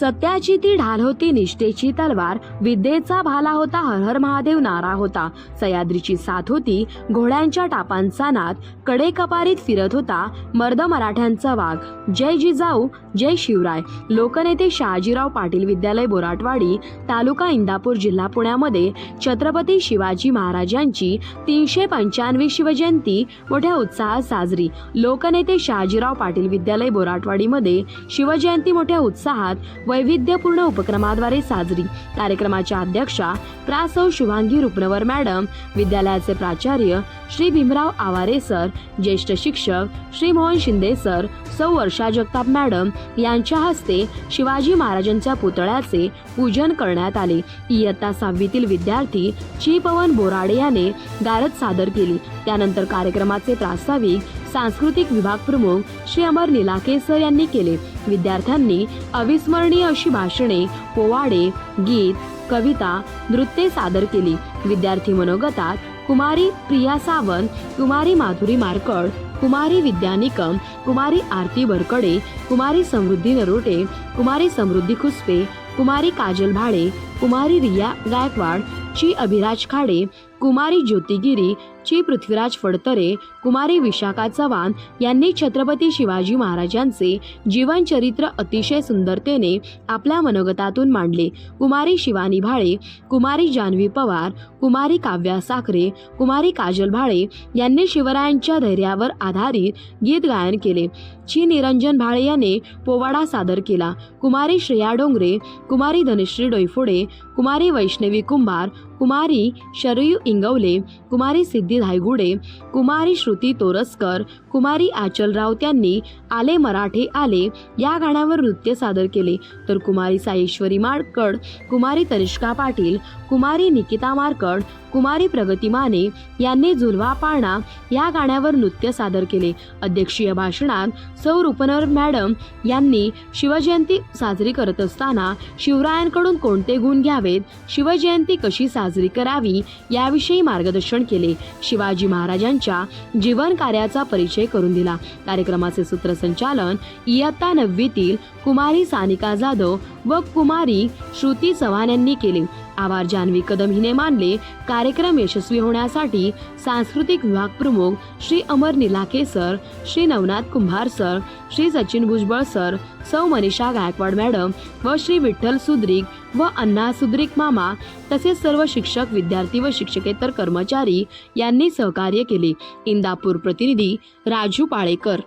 सत्याची ती ढाल होती निष्ठेची तलवार. विद्येचा भाला होता हरहर महादेव नारा होता. सह्याद्रीची साथ होती घोड्यांच्या टापांचा नाद. कडे कपारीत फिरत होता मर्द मराठ्यांचा वाघ. जय जिजाऊ जय शिवराय. लोकनेते शहाजीराव पाटील विद्यालय बोराटवाडी तालुका इंदापूर जिल्हा पुण्यामध्ये छत्रपती शिवाजी महाराजांची तीनशे पंच्याण्णवी शिवजयंती. मोठ्या उत्साहात साजरी. लोकनेते शहाजीराव पाटील विद्यालय बोराटवाडीमध्ये शिवजयंती मोठ्या उत्साहात. वैविध्यपूर्ण उपक्रमाद्वारे साजरी. कार्यक्रमाच्या अध्यक्षा प्रासव शुभांगी रुपनवर मॅडम विद्यालयाचे प्राचार्य श्री भीमराव आवारे सर ज्येष्ठ शिक्षक श्री मोहन शिंदे सर सौ वर्षा जगताप मॅडम यांच्या हस्ते शिवाजी महाराजांच्या पुतळ्याचे पूजन करण्यात आले. इयत्ता सहावीतील विद्यार्थी ची पवन बोराडे याने गारद सादर केली. त्यानंतर कार्यक्रमाचे प्रास्ताविक सांस्कृतिक विभाग प्रमुख श्री अमर निलाकेसर यांनी केले. विद्यार्थ्यांनी अविस्मरणीय अशी भाषणे पोवाडे गीत कविता नृत्ये सादर केली. विद्यार्थी मनोगतात कुमारी प्रिया सावंत कुमारी माधुरी मारकड कुमारी विद्या निकम कुमारी आरती बरकडे कुमारी समृद्धी नरोटे कुमारी समृद्धी खुसपे कुमारी काजल भाडे कुमारी रिया गायकवाड ची अभिराज खाडे कुमारी ज्योतिगिरी ची पृथ्वीराज फडतरे कुमारी विशाखा चव्हाण यांनी छत्रपती शिवाजी महाराजांचे जीवनचरित्र अतिशय सुंदरतेने आपल्या मनोगतातून मांडले. कुमारी शिवानी भाळे कुमारी जान्हवी पवार कुमारी काव्या साखरे कुमारी काजल भाळे यांनी शिवरायांच्या धैर्यावर आधारित गीत गायन केले. ची निरंजन भाळे याने पोवाडा सादर केला. कुमारी श्रेया डोंगरे कुमारी धनश्री डोईफोडे कुमारी वैष्णवी कुंभार कुमारी शरयू इंगवले कुमारी सिद्धी धायगुडे कुमारी श्रुती तोरसकर कुमारी आचल राऊत यांनी आले मराठे आले या गाण्यावर नृत्य सादर केले. तर कुमारी साईश्वरी माडकड कुमारी तनिष्का पाटील कुमारी निकिता मारकड कुमारी प्रगती माने यांनी झुलवा पाळणा या गाण्यावर नृत्य सादर केले. अध्यक्षीय भाषणात सौ रुपनर मॅडम यांनी शिवजयंती साजरी करत असताना शिवरायांकडून कोणते गुण घ्यावेत? शिवजयंती कशी साजरी करावी याविषयी मार्गदर्शन केले. शिवाजी महाराजांच्या जीवन कार्याचा परिचय करून दिला. कार्यक्रमाचे सूत्रसंचालन इयत्ता नववीतील कुमारी सानिका जाधव व कुमारी श्रुती चव्हाण यांनी केले. आभार जान्हवी कदम हिने मानले कार्यक्रम यशस्वी होण्यासाठी सांस्कृतिक विभाग प्रमुख Shri Amar Nilakhe sir Shri Navnath Kumbhar sir Shri Sachin Bhujbal sir सौ मनीषा गायकवाड मॅडम व श्री विठ्ठल सुद्रिक व अण्णा सुद्रिक मामा तसेच सर्व शिक्षक विद्यार्थी व शिक्षकेतर कर्मचारी यांनी सहकार्य केले. इंदापूर प्रतिनिधी राजू पाळेकर.